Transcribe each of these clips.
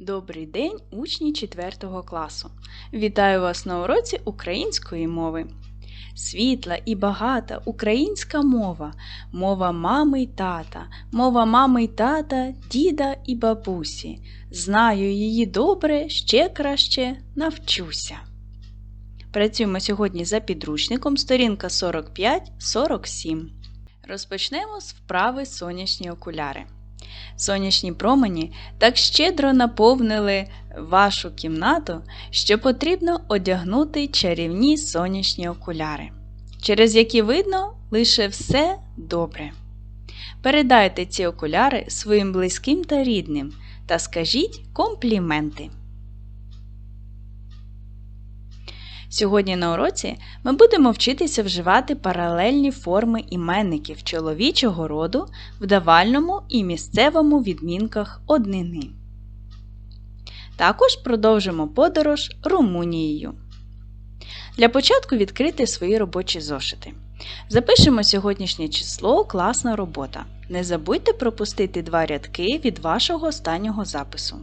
Добрий день, учні 4 класу! Вітаю вас на уроці української мови. Світла і багата українська мова, мова мами й тата, мова мами й тата, діда і бабусі. Знаю її добре, ще краще навчуся. Працюємо сьогодні за підручником сторінка 45-47. Розпочнемо з вправи сонячні окуляри. Сонячні промені так щедро наповнили вашу кімнату, що потрібно одягнути чарівні сонячні окуляри, через які видно лише все добре. Передайте ці окуляри своїм близьким та рідним та скажіть компліменти. Сьогодні на уроці ми будемо вчитися вживати паралельні форми іменників чоловічого роду в давальному і місцевому відмінках однини. Також продовжимо подорож Румунією. Для початку відкрити свої робочі зошити. Запишемо сьогоднішнє число класна робота. Не забудьте пропустити два рядки від вашого останнього запису.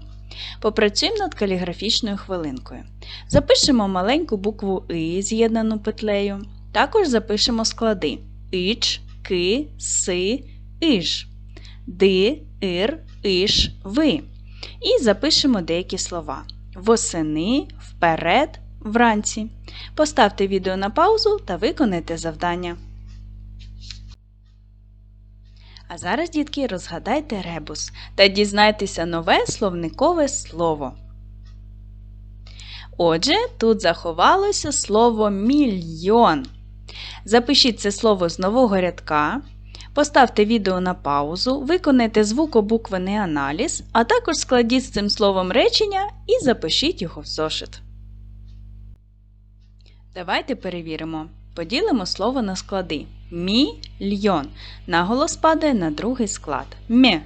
Попрацюємо над каліграфічною хвилинкою. Запишемо маленьку букву И з'єднану петлею. Також запишемо склади Іч, Ки, Си, Іж, Ди, Ир, Іш, Ви. І запишемо деякі слова. Восени, вперед, вранці. Поставте відео на паузу та виконайте завдання. А зараз, дітки, розгадайте ребус та дізнайтеся нове словникове слово. Отже, тут заховалося слово мільйон. Запишіть це слово з нового рядка. Поставте відео на паузу, виконайте звукобуквений аналіз, а також складіть з цим словом речення і запишіть його в зошит. Давайте перевіримо. Поділимо слово на склади. Мільйон. Наголос падає на другий склад. Мє.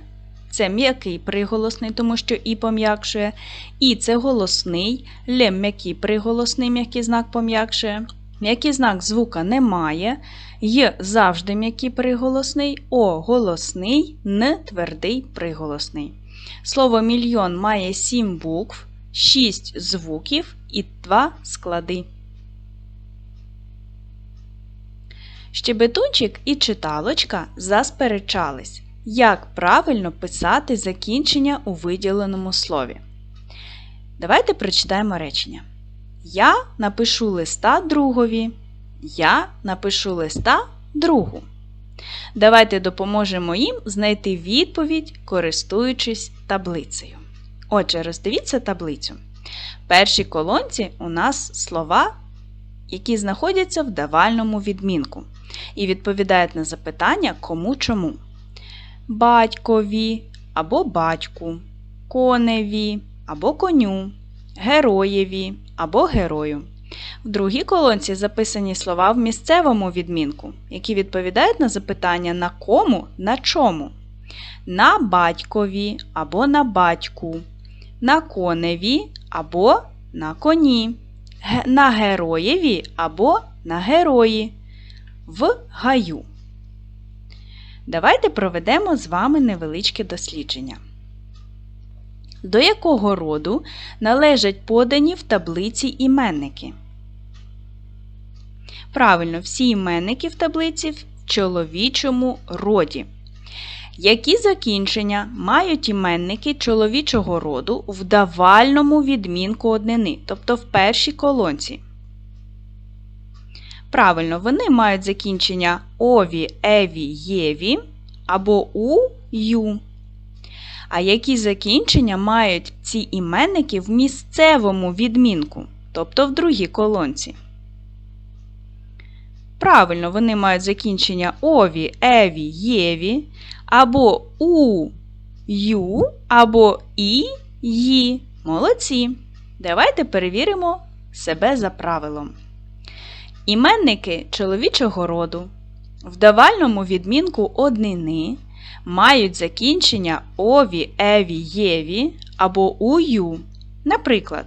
Це м'який приголосний, тому що і пом'якшує. І це голосний, лє м'який приголосний, м'який знак пом'якшує. М'який знак звука немає. Й завжди м'який приголосний, О голосний, Н твердий приголосний. Слово мільйон має 7 букв, 6 звуків і 2 склади. Щебетунчик і читалочка засперечались, як правильно писати закінчення у виділеному слові. Давайте прочитаємо речення. Я напишу листа другові. Я напишу листа другу. Давайте допоможемо їм знайти відповідь, користуючись таблицею. Отже, роздивіться таблицю. В першій колонці у нас слова, які знаходяться в давальному відмінку і відповідають на запитання кому чому. Батькові або батьку, коневі або коню, героєві або герою. В другій колонці записані слова в місцевому відмінку, які відповідають на запитання на кому, на чому. На батькові або на батьку, на коневі або на коні, на героєві або на герої, в гаю. Давайте проведемо з вами невеличке дослідження. До якого роду належать подані в таблиці іменники? Правильно, всі іменники в таблиці в чоловічому роді. Які закінчення мають іменники чоловічого роду в давальному відмінку однини, тобто в першій колонці? Правильно, вони мають закінчення ові, еві, єві або у, ю. А які закінчення мають ці іменники в місцевому відмінку, тобто в другій колонці? Правильно, вони мають закінчення ові, еві, єві, або у, ю, або і, ї. Молодці. Давайте перевіримо себе за правилом. Іменники чоловічого роду в давальному відмінку однини мають закінчення ові, еві, єві або ую. Наприклад,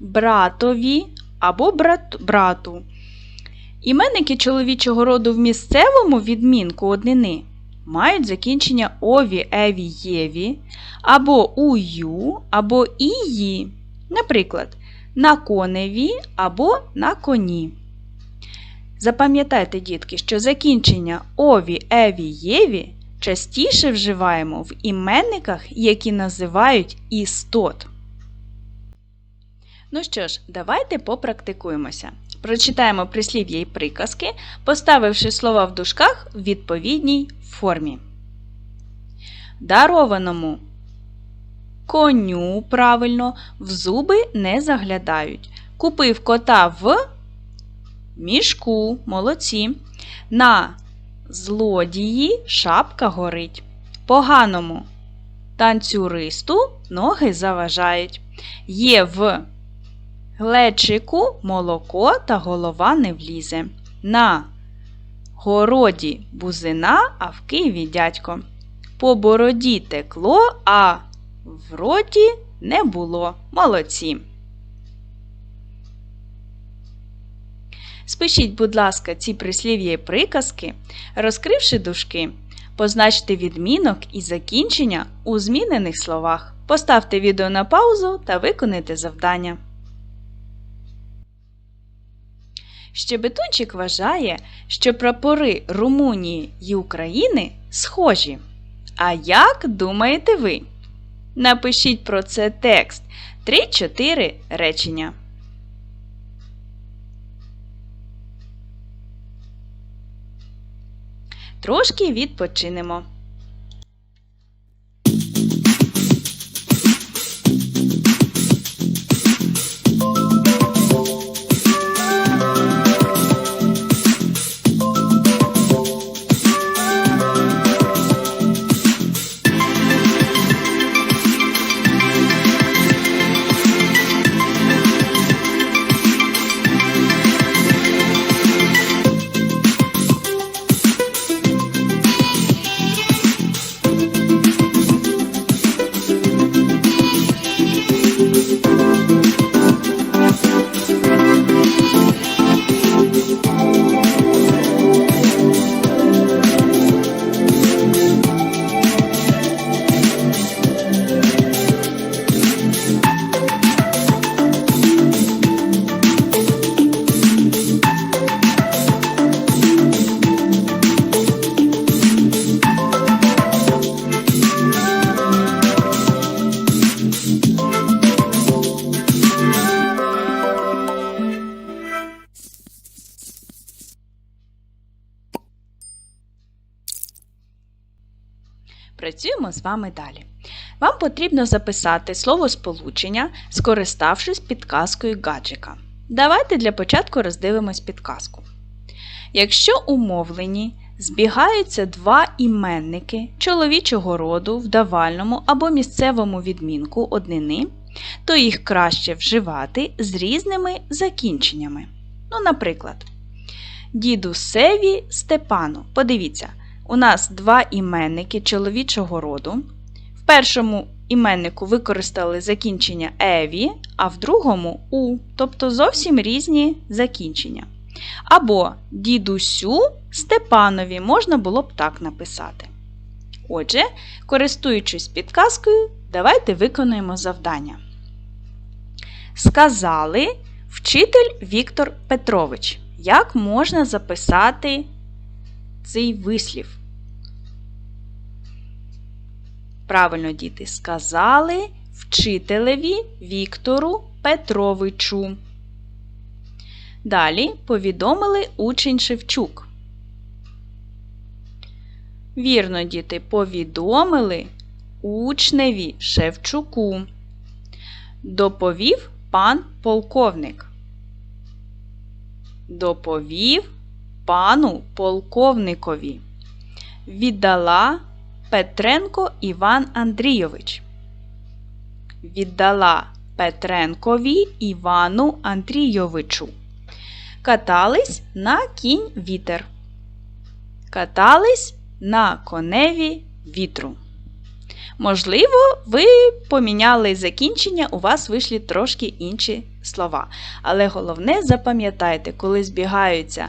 братові або брат, брату. Іменники чоловічого роду в місцевому відмінку однини мають закінчення ові, еві, єві, або ую, або ії. Наприклад, на коневі або на коні. Запам'ятайте, дітки, що закінчення ові, еві, єві частіше вживаємо в іменниках, які називають істот. Ну що ж, давайте попрактикуємося. Прочитаємо прислів'я і приказки, поставивши слова в дужках в відповідній формі. Дарованому коню правильно в зуби не заглядають. Купив кота в мішку, молодці. На злодії шапка горить. Поганому танцюристу ноги заважають. Є в глечику молоко та голова не влізе. На городі бузина, а в Києві дядько. По бороді текло, а в роті не було. Молодці. Спишіть, будь ласка, ці прислів'я і приказки, розкривши дужки, позначте відмінок і закінчення у змінених словах. Поставте відео на паузу та виконайте завдання. Щебетунчик вважає, що прапори Румунії й України схожі. А як думаєте ви? Напишіть про це текст 3-4 речення. Трошки відпочинемо. Працюємо з вами далі. Вам потрібно записати слово сполучення, скориставшись підказкою гаджика. Давайте для початку роздивимось підказку. Якщо у мовленні збігаються два іменники чоловічого роду в давальному або місцевому відмінку однини, то їх краще вживати з різними закінченнями. Ну, наприклад, дідусеві Степану. Подивіться, у нас два іменники чоловічого роду. В першому іменнику використали закінчення еві, а в другому у, тобто зовсім різні закінчення. Або дідусю Степанові можна було б так написати. Отже, користуючись підказкою, давайте виконуємо завдання. Сказали вчитель Віктор Петрович, як можна записати цей вислів? Правильно, діти, сказали вчителеві Віктору Петровичу. Далі повідомили учень Шевчук. Вірно, діти, повідомили учневі Шевчуку. Доповів пан полковник. Доповів пану полковникові. Віддала Петренко Іван Андрійович. Віддала Петренкові Івану Андрійовичу. Катались на кінь вітер. Катались на коневі вітру. Можливо, ви поміняли закінчення, у вас вийшли трошки інші слова. Але головне запам'ятайте, коли збігаються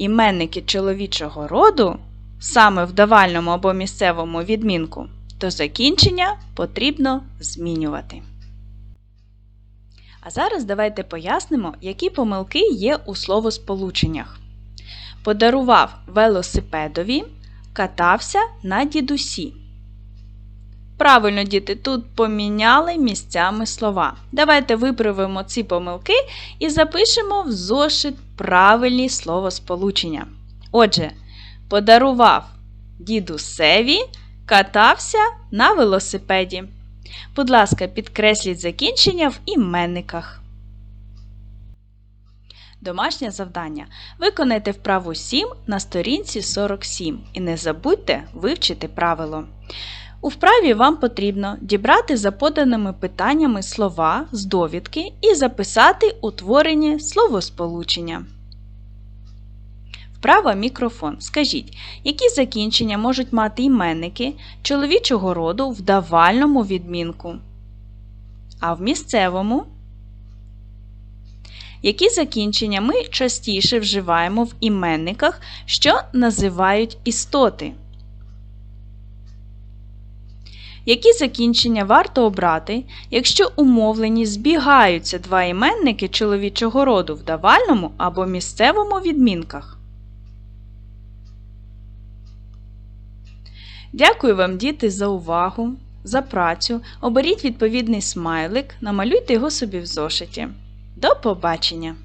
іменники чоловічого роду, саме в давальному або місцевому відмінку, то закінчення потрібно змінювати. А зараз давайте пояснимо, які помилки є у словосполученнях. Подарував велосипедові, катався на дідусі. Правильно, діти, тут поміняли місцями слова. Давайте виправимо ці помилки і запишемо в зошит правильні словосполучення. Отже, подарував дідусеві, катався на велосипеді. Будь ласка, підкресліть закінчення в іменниках. Домашнє завдання. Виконайте вправу 7 на сторінці 47 і не забудьте вивчити правило. У вправі вам потрібно дібрати за поданими питаннями слова з довідки і записати утворені словосполучення. Вправа мікрофон. Скажіть, які закінчення можуть мати іменники чоловічого роду в давальному відмінку, а в місцевому? Які закінчення ми частіше вживаємо в іменниках, що називають істоти? Які закінчення варто обрати, якщо умовлені збігаються два іменники чоловічого роду в давальному або місцевому відмінках? Дякую вам, діти, за увагу, за працю. Оберіть відповідний смайлик, намалюйте його собі в зошиті. До побачення!